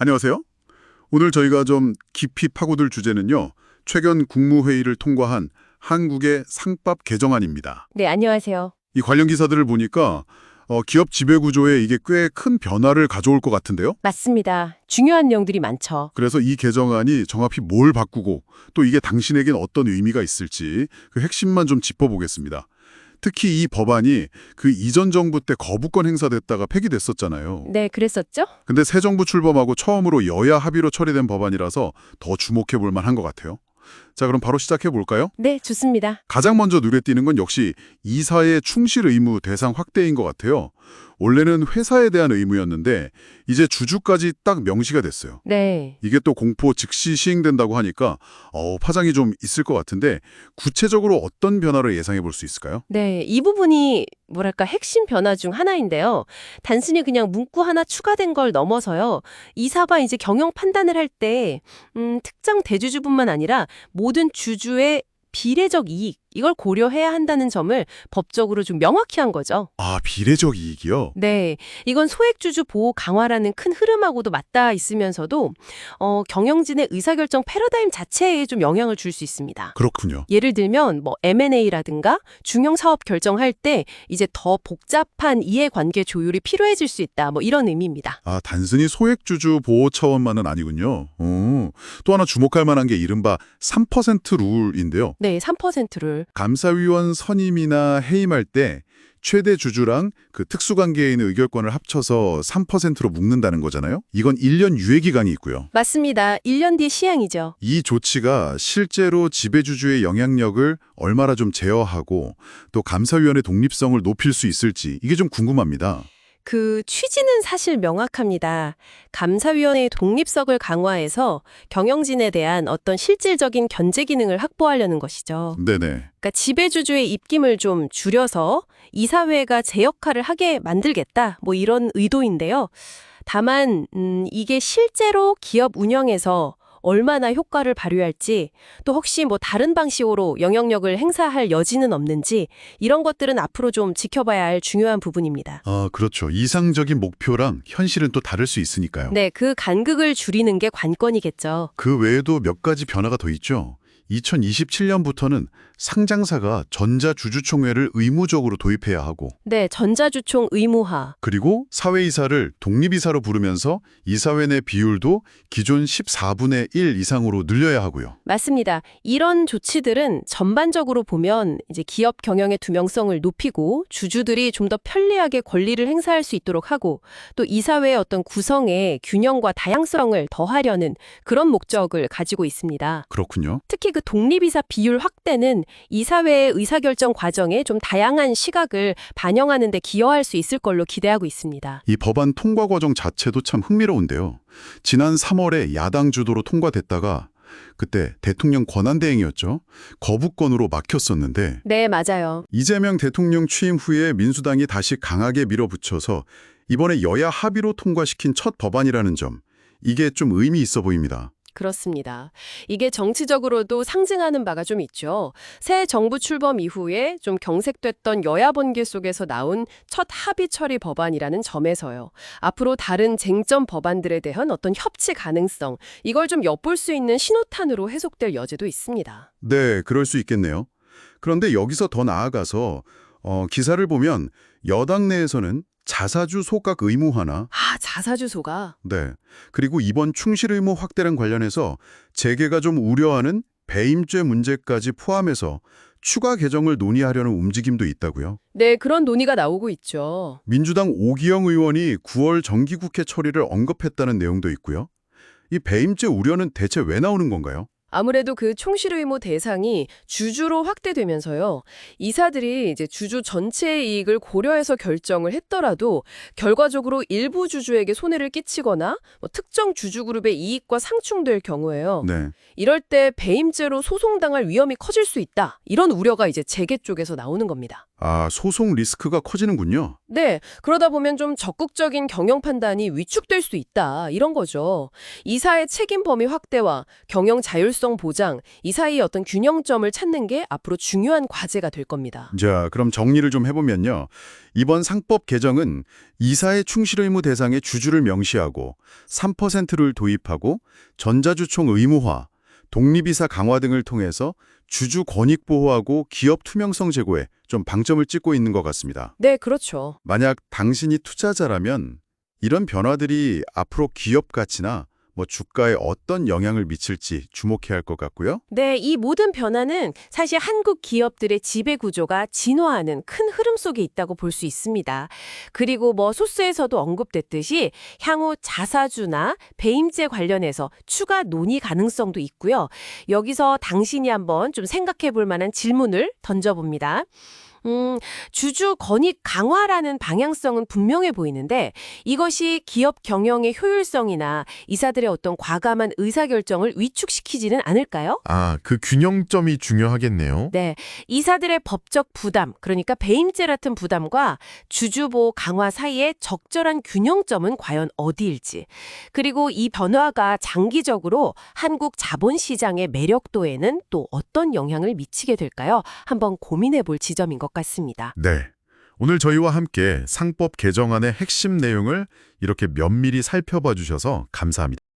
안녕하세요. 오늘 저희가 좀 깊이 파고들 주제는요. 최근 국무회의를 통과한 한국의 상법 개정안입니다. 네, 안녕하세요. 이 관련 기사들을 보니까 어, 기업 지배구조에 이게 꽤 큰 변화를 가져올 것 같은데요. 맞습니다. 중요한 내용들이 많죠. 그래서 이 개정안이 정확히 뭘 바꾸고 또 이게 당신에겐 어떤 의미가 있을지 그 핵심만 좀 짚어보겠습니다. 특히 이 법안이 그 이전 정부 때 거부권 행사됐다가 폐기됐었잖아요. 네, 그랬었죠? 근데 새 정부 출범하고 처음으로 여야 합의로 처리된 법안이라서 더 주목해 볼 만한 것 같아요. 자, 그럼 바로 시작해 볼까요? 네, 좋습니다. 가장 먼저 눈에 띄는 건 역시 이사의 충실 의무 대상 확대인 것 같아요. 원래는 회사에 대한 의무였는데 이제 주주까지 딱 명시가 됐어요. 네. 이게 또 공포 즉시 시행된다고 하니까 어, 파장이 좀 있을 것 같은데 구체적으로 어떤 변화를 예상해 볼 수 있을까요? 네, 이 부분이 뭐랄까 핵심 변화 중 하나인데요. 단순히 그냥 문구 하나 추가된 걸 넘어서요. 이사가 이제 경영 판단을 할때 음, 특정 대주주뿐만 아니라 모든 주주의 비례적 이익 이걸 고려해야 한다는 점을 법적으로 좀 명확히 한 거죠. 아, 비례적 이익이요? 네, 이건 소액주주 보호 강화라는 큰 흐름하고도 맞닿아 있으면서도 어, 경영진의 의사결정 패러다임 자체에 좀 영향을 줄 수 있습니다. 그렇군요. 예를 들면 뭐 M&A라든가 중형 사업 결정할 때 이제 더 복잡한 이해관계 조율이 필요해질 수 있다. 뭐 이런 의미입니다. 아, 단순히 소액주주 보호 차원만은 아니군요. 오, 또 하나 주목할 만한 게 이른바 3% 룰인데요. 네, 3%를 감사위원 선임이나 해임할 때 최대 주주랑 그 특수관계에 있는 의결권을 합쳐서 3%로 묶는다는 거잖아요. 이건 1년 유예 기간이 있고요. 맞습니다. 1년 뒤 시행이죠. 이 조치가 실제로 지배주주의 영향력을 얼마나 좀 제어하고 또 감사위원회 독립성을 높일 수 있을지 이게 좀 궁금합니다. 그 취지는 사실 명확합니다. 감사위원회의 독립성을 강화해서 경영진에 대한 어떤 실질적인 견제 기능을 확보하려는 것이죠. 네네. 그러니까 지배주주의 입김을 좀 줄여서 이사회가 제 역할을 하게 만들겠다. 뭐 이런 의도인데요. 다만 음, 이게 실제로 기업 운영에서 얼마나 효과를 발휘할지 또 혹시 뭐 다른 방식으로 영향력을 행사할 여지는 없는지 이런 것들은 앞으로 좀 지켜봐야 할 중요한 부분입니다. 아, 그렇죠. 이상적인 목표랑 현실은 또 다를 수 있으니까요. 네, 그 간극을 줄이는 게 관건이겠죠. 그 외에도 몇 가지 변화가 더 있죠. 2027년부터는 상장사가 전자주주총회를 의무적으로 도입해야 하고 네, 전자주총 의무화. 그리고 사회이사를 독립이사로 부르면서 이사회 내 비율도 기존 14분의 1 이상으로 늘려야 하고요. 맞습니다. 이런 조치들은 전반적으로 보면 이제 기업 경영의 투명성을 높이고 주주들이 좀 더 편리하게 권리를 행사할 수 있도록 하고 또 이사회의 어떤 구성에 균형과 다양성을 더하려는 그런 목적을 가지고 있습니다. 그렇군요. 특히 그 독립이사 비율 확대는 이사회의 의사결정 과정에 좀 다양한 시각을 반영하는 데 기여할 수 있을 걸로 기대하고 있습니다. 이 법안 통과 과정 자체도 참 흥미로운데요. 지난 3월에 야당 주도로 통과됐다가 그때 대통령 권한대행이었죠. 거부권으로 막혔었는데 네, 맞아요. 이재명 대통령 취임 후에 민주당이 다시 강하게 밀어붙여서 이번에 여야 합의로 통과시킨 첫 법안이라는 점 이게 좀 의미 있어 보입니다. 그렇습니다. 이게 정치적으로도 상징하는 바가 좀 있죠. 새 정부 출범 이후에 좀 경색됐던 여야 번개 속에서 나온 첫 합의 처리 법안이라는 점에서요. 앞으로 다른 쟁점 법안들에 대한 어떤 협치 가능성, 이걸 좀 엿볼 수 있는 신호탄으로 해석될 여지도 있습니다. 네, 그럴 수 있겠네요. 그런데 여기서 더 나아가서 어, 기사를 보면 여당 내에서는 자사주 소각 의무화나 아, 자사주소가 네. 그리고 이번 충실 의무 확대랑 관련해서 재계가 좀 우려하는 배임죄 문제까지 포함해서 추가 개정을 논의하려는 움직임도 있다고요. 네, 그런 논의가 나오고 있죠. 민주당 오기영 의원이 9월 정기국회 처리를 언급했다는 내용도 있고요. 이 배임죄 우려는 대체 왜 나오는 건가요? 아무래도 그 총실 의무 대상이 주주로 확대되면서요. 이사들이 이제 주주 전체의 이익을 고려해서 결정을 했더라도 결과적으로 일부 주주에게 손해를 끼치거나 뭐 특정 주주 그룹의 이익과 상충될 경우에요. 네. 이럴 때 배임죄로 소송당할 위험이 커질 수 있다. 이런 우려가 이제 재계 쪽에서 나오는 겁니다. 아, 소송 리스크가 커지는군요. 네, 그러다 보면 좀 적극적인 경영 판단이 위축될 수 있다. 이런 거죠. 이사의 책임 범위 확대와 경영 자율성 보장, 이 사이의 어떤 균형점을 찾는 게 앞으로 중요한 과제가 될 겁니다. 자, 그럼 정리를 좀 해보면요. 이번 상법 개정은 이사의 충실 의무 대상에 주주를 명시하고 3%를 도입하고 전자주총 의무화, 독립이사 강화 등을 통해서 주주 권익 보호하고 기업 투명성 제고에 좀 방점을 찍고 있는 것 같습니다. 네, 그렇죠. 만약 당신이 투자자라면 이런 변화들이 앞으로 기업 가치나 뭐 주가에 어떤 영향을 미칠지 주목해야 할 것 같고요. 네, 이 모든 변화는 사실 한국 기업들의 지배 구조가 진화하는 큰 흐름 속에 있다고 볼 수 있습니다. 그리고 뭐 소스에서도 언급됐듯이 향후 자사주나 배임제 관련해서 추가 논의 가능성도 있고요. 여기서 당신이 한번 좀 생각해 볼 만한 질문을 던져봅니다. 음, 주주 권익 강화라는 방향성은 분명해 보이는데 이것이 기업 경영의 효율성이나 이사들의 어떤 과감한 의사결정을 위축시키지는 않을까요? 아, 그 균형점이 중요하겠네요. 네, 이사들의 법적 부담, 그러니까 배임죄 같은 부담과 주주보호 강화 사이의 적절한 균형점은 과연 어디일지, 그리고 이 변화가 장기적으로 한국 자본시장의 매력도에는 또 어떤 영향을 미치게 될까요? 한번 고민해 볼 지점인 것 같습니다. 네. 오늘 저희와 함께 상법 개정안의 핵심 내용을 이렇게 면밀히 살펴봐 주셔서 감사합니다.